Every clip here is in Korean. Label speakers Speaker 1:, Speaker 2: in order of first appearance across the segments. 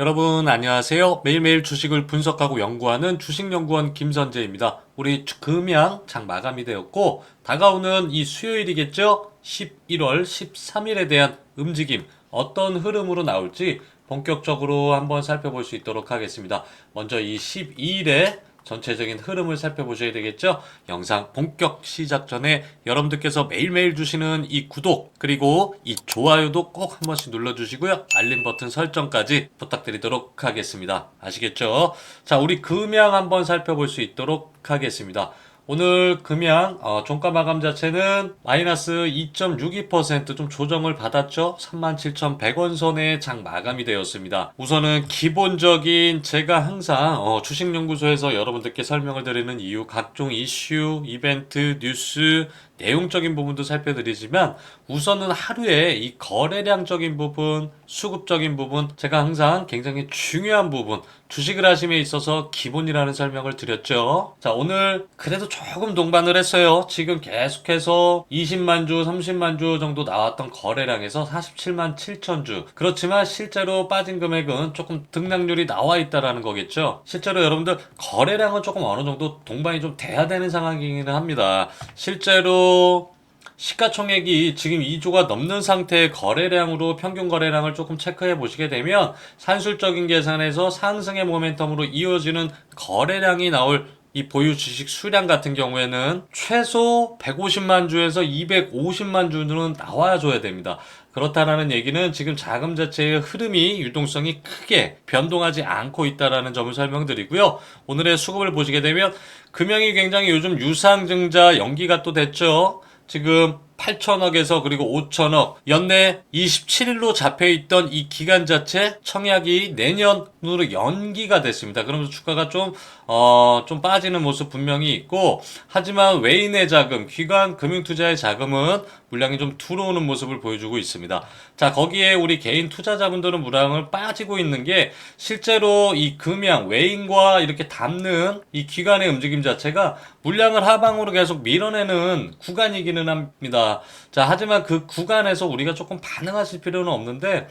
Speaker 1: 여러분 안녕하세요. 매일매일 주식을 분석하고 연구하는 주식연구원 김선재입니다. 우리 주- 금양 장 마감이 되었고 다가오는 이 수요일이겠죠? 11월 13일에 대한 움직임 어떤 흐름으로 나올지 본격적으로 한번 살펴볼 수 있도록 하겠습니다. 먼저 이 12일에 전체적인 흐름을 살펴보셔야 되겠죠? 영상 본격 시작 전에 여러분들께서 매일매일 주시는 이 구독 그리고 이 좋아요도 꼭 한 번씩 눌러주시고요. 알림 버튼 설정까지 부탁드리도록 하겠습니다. 아시겠죠? 자, 우리 금양 한번 살펴볼 수 있도록 하겠습니다. 오늘 금양 어, 종가 마감 자체는 마이너스 2.62%좀 조정을 받았죠. 37,100원 선에 장 마감이 되었습니다. 우선은 기본적인 제가 항상 어, 주식연구소에서 여러분들께 설명을 드리는 이유 각종 이슈, 이벤트, 뉴스 내용적인 부분도 살펴드리지만 우선은 하루에 이 거래량적인 부분, 수급적인 부분 제가 항상 굉장히 중요한 부분 주식을 하심에 있어서 기본이라는 설명을 드렸죠. 자, 오늘 그래도 조금 동반을 했어요. 지금 계속해서 20만 주, 30만 주 정도 나왔던 거래량에서 47만 7천 주. 그렇지만 실제로 빠진 금액은 조금 등락률이 나와 있다라는 거겠죠. 실제로 여러분들 거래량은 조금 어느 정도 동반이 좀 돼야 되는 상황이기는 합니다. 실제로 시가총액이 지금 2조가 넘는 상태의 거래량으로 평균 거래량을 조금 체크해 보시게 되면 산술적인 계산에서 상승의 모멘텀으로 이어지는 거래량이 나올 이 보유 주식 수량 같은 경우에는 최소 150만 주에서 250만 주는 나와줘야 됩니다. 그렇다라는 얘기는 지금 자금 자체의 흐름이 유동성이 크게 변동하지 않고 있다라는 점을 설명드리고요. 오늘의 수급을 보시게 되면 금융이 굉장히 요즘 유상증자 연기가 또 됐죠. 지금 8천억에서 그리고 5천억 연내 27일로 잡혀있던 이 기간 자체 청약이 내년으로 연기가 됐습니다. 그러면서 주가가 좀, 어, 좀 빠지는 모습 분명히 있고 하지만 외인의 자금, 기관 금융투자의 자금은 물량이 좀 들어오는 모습을 보여주고 있습니다. 자, 거기에 우리 개인 투자자분들은 물량을 빠지고 있는 게 실제로 이 금양, 외인과 이렇게 담는 이 기관의 움직임 자체가 물량을 하방으로 계속 밀어내는 구간이기는 합니다. 자, 하지만 그 구간에서 우리가 조금 반응하실 필요는 없는데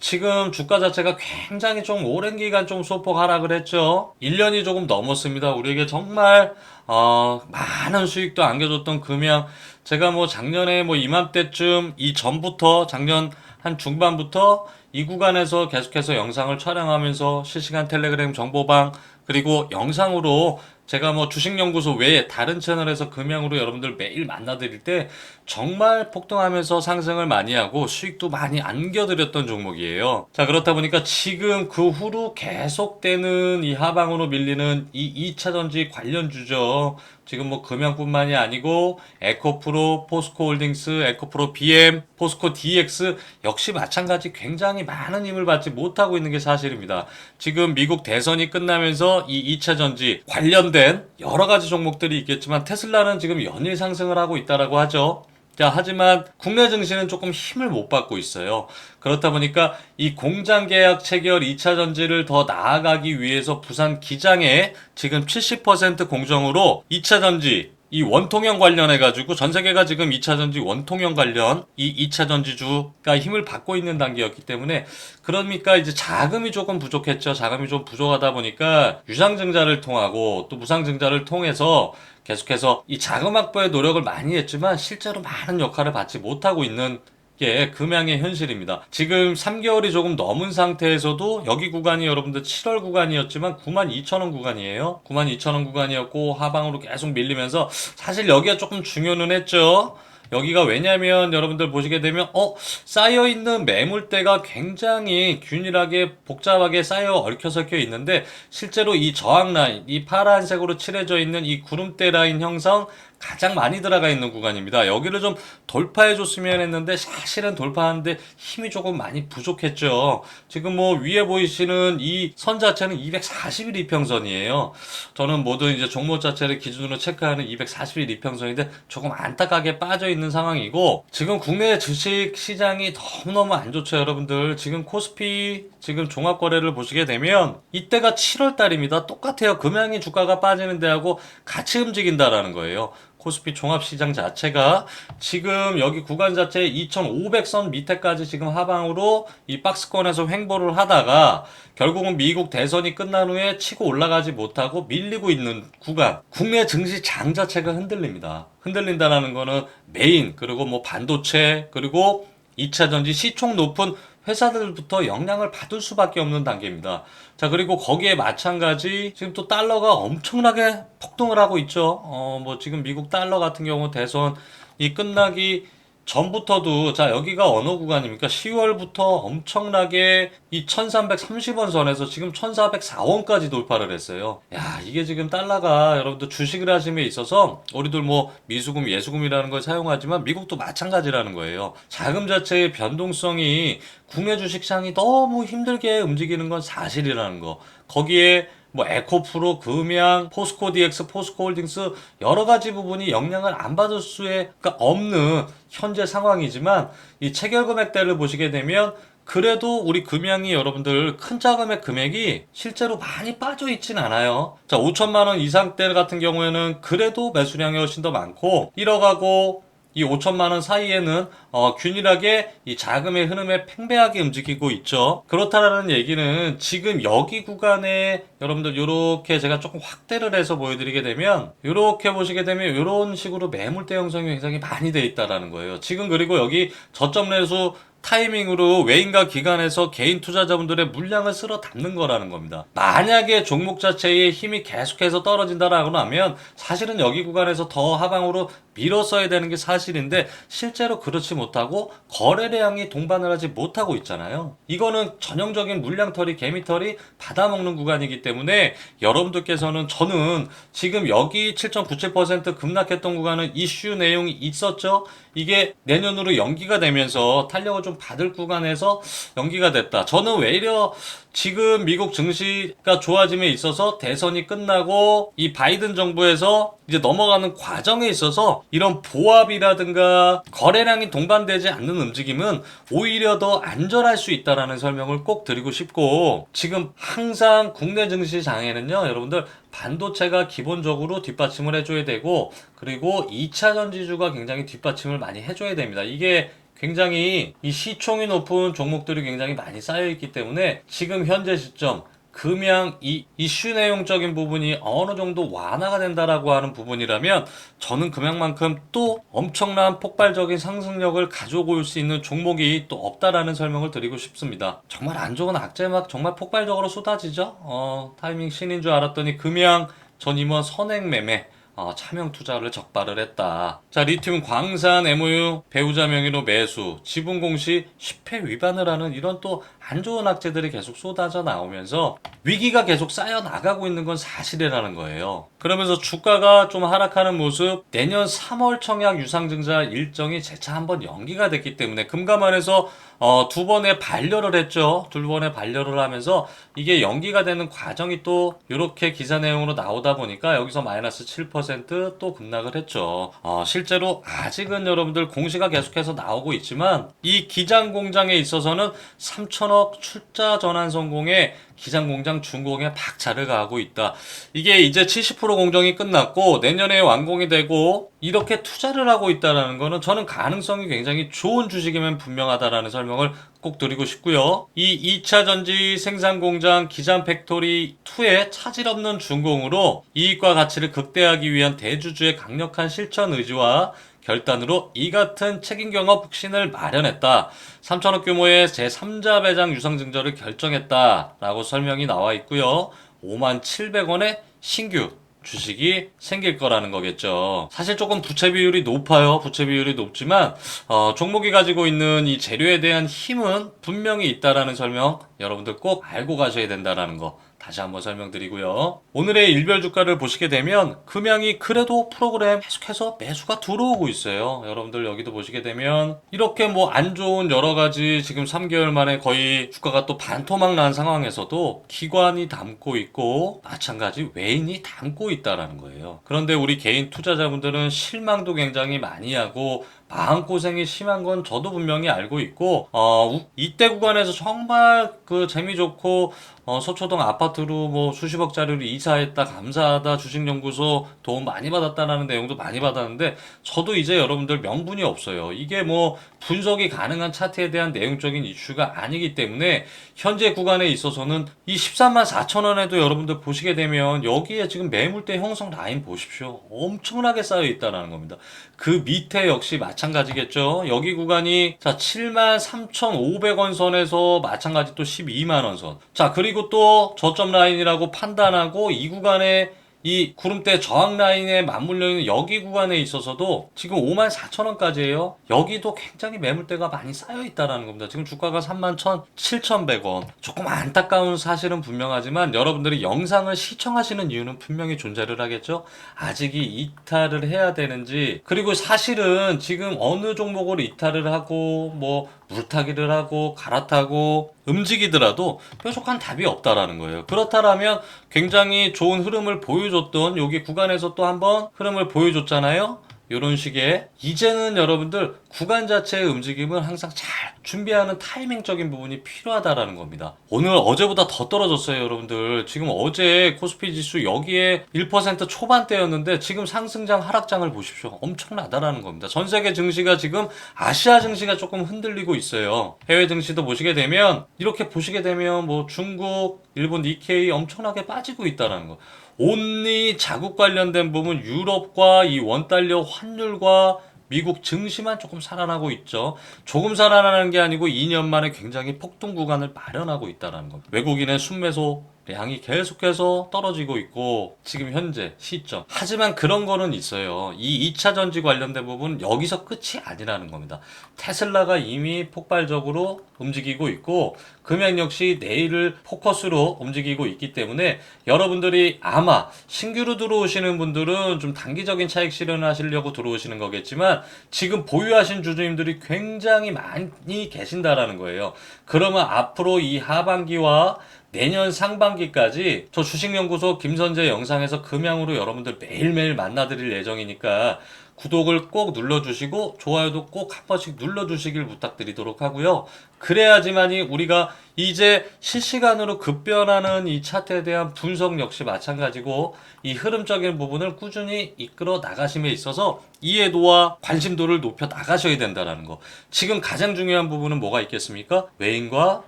Speaker 1: 지금 주가 자체가 굉장히 좀 오랜 기간 좀 소폭 하락을 했죠. 1년이 조금 넘었습니다. 우리에게 정말 어, 많은 수익도 안겨줬던 금양 제가 뭐 작년에 뭐 이맘때쯤 이 전부터 작년 한 중반부터 이 구간에서 계속해서 영상을 촬영하면서 실시간 텔레그램 정보방 그리고 영상으로 제가 뭐 주식연구소 외에 다른 채널에서 금양으로 여러분들 매일 만나드릴 때 정말 폭등하면서 상승을 많이 하고 수익도 많이 안겨드렸던 종목이에요. 자, 그렇다 보니까 지금 그 후로 계속되는 이 하방으로 밀리는 이 2차전지 관련주죠. 지금 뭐 금양뿐만이 아니고 에코프로, 포스코홀딩스, 에코프로 BM, 포스코 DX 역시 마찬가지 굉장히 많은 힘을 받지 못하고 있는 게 사실입니다. 지금 미국 대선이 끝나면서 이 2차 전지 관련된 여러 가지 종목들이 있겠지만 테슬라는 지금 연일 상승을 하고 있다라고 하죠. 자, 하지만 국내 증시는 조금 힘을 못 받고 있어요. 그렇다 보니까 이 공장 계약 체결 2차 전지를 더 나아가기 위해서 부산 기장에 지금 70% 공정으로 2차 전지 이 원통형 관련해 가지고 전 세계가 지금 2차 전지 원통형 관련 이 2차 전지주가 힘을 받고 있는 단계였기 때문에 그러니까 이제 자금이 조금 부족했죠. 자금이 좀 부족하다 보니까 유상증자를 통하고 또 무상증자를 통해서 계속해서 이 자금 확보에 노력을 많이 했지만 실제로 많은 역할을 받지 못하고 있는 게 금양의 현실입니다. 지금 3개월이 조금 넘은 상태에서도 여기 구간이 여러분들 7월 구간이었지만 92,000원 구간이에요. 92,000원 구간이었고 하방으로 계속 밀리면서 사실 여기가 조금 중요는 했죠. 여기가 왜냐면 여러분들 보시게 되면 어 쌓여 있는 매물대가 굉장히 균일하게 복잡하게 쌓여 얽혀 섞여 있는데 실제로 이 저항 라인 이 파란색으로 칠해져 있는 이 구름대 라인 형성 가장 많이 들어가 있는 구간입니다. 여기를 좀 돌파해 줬으면 했는데 사실은 돌파하는데 힘이 조금 많이 부족했죠. 지금 뭐 위에 보이시는 이 선 자체는 240일 이평선이에요. 저는 모든 이제 종목 자체를 기준으로 체크하는 240일 이평선인데 조금 안타깝게 빠져 있는 상황이고 지금 국내 주식 시장이 너무너무 안 좋죠, 여러분들. 지금 코스피 지금 종합 거래를 보시게 되면 이때가 7월 달입니다. 똑같아요. 금양이 주가가 빠지는 데하고 같이 움직인다라는 거예요. 코스피 종합시장 자체가 지금 여기 구간 자체 2,500선 밑에까지 지금 하방으로 이 박스권에서 횡보를 하다가 결국은 미국 대선이 끝난 후에 치고 올라가지 못하고 밀리고 있는 구간. 국내 증시 장 자체가 흔들립니다. 흔들린다라는 거는 메인 그리고 뭐 반도체 그리고 2차 전지 시총 높은 회사들부터 영향을 받을 수밖에 없는 단계입니다. 자, 그리고 거기에 마찬가지 지금 또 달러가 엄청나게 폭등을 하고 있죠. 어, 뭐 지금 미국 달러 같은 경우 대선 이 끝나기 전부터도 자 여기가 어느 구간입니까? 10월부터 엄청나게 이 1330원 선에서 지금 1404원까지 돌파를 했어요. 야 이게 지금 달러가 여러분들 주식을 하심에 있어서 우리들 뭐 미수금 예수금이라는 걸 사용하지만 미국도 마찬가지라는 거예요. 자금 자체의 변동성이 국내 주식시장이 너무 힘들게 움직이는 건 사실이라는 거. 거기에 뭐 에코프로, 금양, 포스코 DX, 포스코 홀딩스 여러 가지 부분이 영향을 안 받을 수가 없는 현재 상황이지만 이 체결 금액대를 보시게 되면 그래도 우리 금양이 여러분들 큰 자금의 금액이 실제로 많이 빠져 있진 않아요. 자, 5천만 원 이상대 같은 경우에는 그래도 매수량이 훨씬 더 많고 1억하고 이 5천만 원 사이에는 어, 균일하게 이 자금의 흐름에 팽배하게 움직이고 있죠. 그렇다라는 얘기는 지금 여기 구간에 여러분들 이렇게 제가 조금 확대를 해서 보여드리게 되면 이렇게 보시게 되면 이런 식으로 매물대 형성이 굉장히 많이 돼 있다라는 거예요. 지금 그리고 여기 저점 매수 타이밍으로 외인과 기관에서 개인 투자자분들의 물량을 쓸어 담는 거라는 겁니다. 만약에 종목 자체의 힘이 계속해서 떨어진다라고 하면 사실은 여기 구간에서 더 하방으로 밀었어야 되는 게 사실인데 실제로 그렇지 못하고 거래량이 동반을 하지 못하고 있잖아요. 이거는 전형적인 물량털이 개미털이 받아먹는 구간이기 때문에 여러분들께서는 저는 지금 여기 7.97% 급락했던 구간은 이슈 내용이 있었죠. 이게 내년으로 연기가 되면서 탄력을 좀 받을 구간에서 연기가 됐다. 저는 외려 지금 미국 증시가 좋아짐에 있어서 대선이 끝나고 이 바이든 정부에서 이제 넘어가는 과정에 있어서 이런 보합이라든가 거래량이 동반되지 않는 움직임은 오히려 더 안전할 수 있다라는 설명을 꼭 드리고 싶고 지금 항상 국내 증시 장에는요 여러분들 반도체가 기본적으로 뒷받침을 해줘야 되고 그리고 2차 전지주가 굉장히 뒷받침을 많이 해줘야 됩니다. 이게 굉장히 이 시총이 높은 종목들이 굉장히 많이 쌓여 있기 때문에 지금 현재 시점 금양 이 이슈 내용적인 부분이 어느 정도 완화가 된다라고 하는 부분이라면 저는 금양만큼 또 엄청난 폭발적인 상승력을 가지고 올 수 있는 종목이 또 없다라는 설명을 드리고 싶습니다. 정말 안 좋은 악재 막 정말 폭발적으로 쏟아지죠. 어, 타이밍 신인 줄 알았더니 금양 전 임원 선행 매매 어, 차명 투자를 적발을 했다. 자, 리튬 광산 MOU 배우자 명의로 매수, 지분 공시 10회 위반을 하는 이런 또 안 좋은 악재들이 계속 쏟아져 나오면서 위기가 계속 쌓여 나가고 있는 건 사실이라는 거예요. 그러면서 주가가 좀 하락하는 모습, 내년 3월 청약 유상증자 일정이 재차 한번 연기가 됐기 때문에 금감원에서 어, 두 번의 반려를 했죠. 두 번의 반려를 하면서 이게 연기가 되는 과정이 또 이렇게 기사 내용으로 나오다 보니까 여기서 마이너스 7%또 급락을 했죠. 어, 실제로 아직은 여러분들 공시가 계속해서 나오고 있지만 이 기장 공장에 있어서는 3천억 출자 전환 성공에 기장 공장 준공에 박차를 가하고 있다. 이게 이제 70% 공정이 끝났고 내년에 완공이 되고 이렇게 투자를 하고 있다라는 거는 저는 가능성이 굉장히 좋은 주식이면 분명하다라는 설명을 꼭 드리고 싶고요. 이 2차 전지 생산 공장 기장 팩토리 2의 차질 없는 준공으로 이익과 가치를 극대화하기 위한 대주주의 강력한 실천 의지와 결단으로 이 같은 책임 경업 혁신을 마련했다. 3천억 규모의 제3자 배당 유상 증자를 결정했다라고 설명이 나와 있고요. 5만 700원의 신규 주식이 생길 거라는 거겠죠. 사실 조금 부채 비율이 높아요. 부채 비율이 높지만 어, 종목이 가지고 있는 이 재료에 대한 힘은 분명히 있다라는 설명 여러분들 꼭 알고 가셔야 된다라는 거 다시 한번 설명드리고요. 오늘의 일별 주가를 보시게 되면 금양이 그래도 프로그램 계속해서 매수가 들어오고 있어요. 여러분들 여기도 보시게 되면 이렇게 뭐 안 좋은 여러 가지 지금 3개월 만에 거의 주가가 또 반토막 난 상황에서도 기관이 담고 있고 마찬가지 외인이 담고 있다라는 거예요. 그런데 우리 개인 투자자분들은 실망도 굉장히 많이 하고 마음고생이 심한 건 저도 분명히 알고 있고 어, 우- 이때 구간에서 정말 그 재미 좋고 어, 서초동 아파트로 뭐 수십억짜리로 이사했다 감사하다 주식연구소 도움 많이 받았다라는 내용도 많이 받았는데 저도 이제 여러분들 명분이 없어요. 이게 뭐 분석이 가능한 차트에 대한 내용적인 이슈가 아니기 때문에 현재 구간에 있어서는 이 13만 4천 원에도 여러분들 보시게 되면 여기에 지금 매물대 형성 라인 보십시오. 엄청나게 쌓여 있다라는 겁니다. 그 밑에 역시 마찬가지 겠죠. 여기 구간이 자 7만 3,500원 선에서 마찬가지 또 12만 원 선. 자 그리고 또 저점 라인이라고 판단하고 이 구간에 이 구름대 저항 라인에 맞물려 있는 여기 구간에 있어서도 지금 5만 4천 원까지예요. 여기도 굉장히 매물대가 많이 쌓여 있다라는 겁니다. 지금 주가가 3만 1천 7,100원. 조금 안타까운 사실은 분명하지만 여러분들이 영상을 시청하시는 이유는 분명히 존재를 하겠죠. 아직이 이탈을 해야 되는지 그리고 사실은 지금 어느 종목을 이탈을 하고 뭐 물타기를 하고 갈아타고 움직이더라도 뾰족한 답이 없다라는 거예요. 그렇다라면 굉장히 좋은 흐름을 보여줬던 여기 구간에서 또 한번 흐름을 보여줬잖아요. 이런 식의 이제는 여러분들 구간 자체의 움직임은 항상 잘 준비하는 타이밍적인 부분이 필요하다라는 겁니다. 오늘 어제보다 더 떨어졌어요, 여러분들. 지금 어제 코스피 지수 여기에 1% 초반대였는데 지금 상승장 하락장을 보십시오. 엄청나다라는 겁니다. 전 세계 증시가 지금 아시아 증시가 조금 흔들리고 있어요. 해외 증시도 보시게 되면 이렇게 보시게 되면 뭐 중국, 일본 니케이 엄청나게 빠지고 있다라는 거. 온리 자국 관련된 부분 유럽과 이 원달러 환율과 미국 증시만 조금 살아나고 있죠. 조금 살아나는 게 아니고 2년 만에 굉장히 폭등 구간을 마련하고 있다는 겁니다. 외국인의 순매수 량이 계속해서 떨어지고 있고 지금 현재 시점. 하지만 그런 거는 있어요. 이 2차 전지 관련된 부분 여기서 끝이 아니라는 겁니다. 테슬라가 이미 폭발적으로 움직이고 있고 금양 역시 내일을 포커스로 움직이고 있기 때문에 여러분들이 아마 신규로 들어오시는 분들은 좀 단기적인 차익 실현을 하시려고 들어오시는 거겠지만 지금 보유하신 주주님들이 굉장히 많이 계신다라는 거예요. 그러면 앞으로 이 하반기와 내년 상반기까지 저 주식연구소 김선재 영상에서 금양으로 여러분들 매일매일 만나드릴 예정이니까 구독을 꼭 눌러주시고 좋아요도 꼭 한 번씩 눌러주시길 부탁드리도록 하고요. 그래야지만이 우리가 이제 실시간으로 급변하는 이 차트에 대한 분석 역시 마찬가지고 이 흐름적인 부분을 꾸준히 이끌어 나가심에 있어서 이해도와 관심도를 높여 나가셔야 된다라는 거. 지금 가장 중요한 부분은 뭐가 있겠습니까? 외인과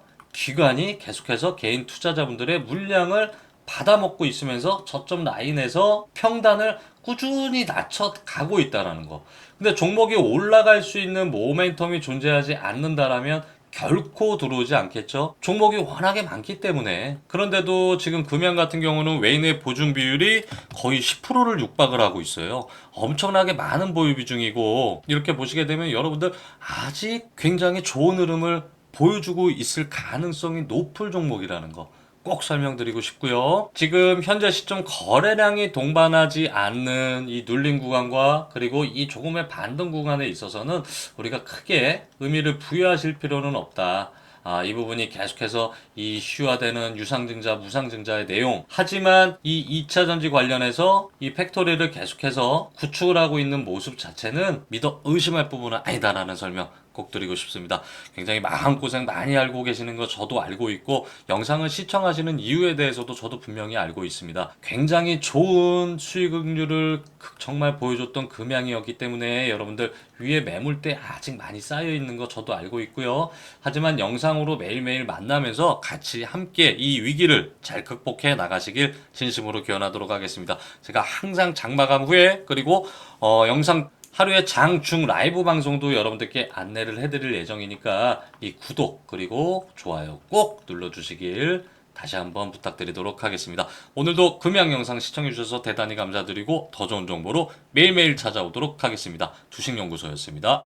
Speaker 1: 기관이 계속해서 개인 투자자분들의 물량을 받아먹고 있으면서 저점 라인에서 평단을 꾸준히 낮춰 가고 있다라는 거. 근데 종목이 올라갈 수 있는 모멘텀이 존재하지 않는다라면 결코 들어오지 않겠죠. 종목이 워낙에 많기 때문에. 그런데도 지금 금양 같은 경우는 외인의 보증 비율이 거의 10%를 육박을 하고 있어요. 엄청나게 많은 보유 비중이고 이렇게 보시게 되면 여러분들 아직 굉장히 좋은 흐름을 보여주고 있을 가능성이 높을 종목이라는 거. 꼭 설명드리고 싶고요. 지금 현재 시점 거래량이 동반하지 않는 이 눌림 구간과 그리고 이 조금의 반등 구간에 있어서는 우리가 크게 의미를 부여하실 필요는 없다. 아, 이 부분이 계속해서 이 이슈화되는 유상증자, 무상증자의 내용. 하지만 이 2차 전지 관련해서 이 팩토리를 계속해서 구축을 하고 있는 모습 자체는 믿어 의심할 부분은 아니다라는 설명 꼭 드리고 싶습니다. 굉장히 마음고생 많이 알고 계시는 거 저도 알고 있고 영상을 시청하시는 이유에 대해서도 저도 분명히 알고 있습니다. 굉장히 좋은 수익률을 정말 보여줬던 금양이었기 때문에 여러분들 위에 매물대 아직 많이 쌓여 있는 거 저도 알고 있고요. 하지만 영상으로 매일매일 만나면서 같이 함께 이 위기를 잘 극복해 나가시길 진심으로 기원하도록 하겠습니다. 제가 항상 장마감 후에 그리고 어, 영상 하루에 장, 중 라이브 방송도 여러분들께 안내를 해드릴 예정이니까 이 구독 그리고 좋아요 꼭 눌러주시길 다시 한번 부탁드리도록 하겠습니다. 오늘도 금양 영상 시청해주셔서 대단히 감사드리고 더 좋은 정보로 매일매일 찾아오도록 하겠습니다. 주식연구소였습니다.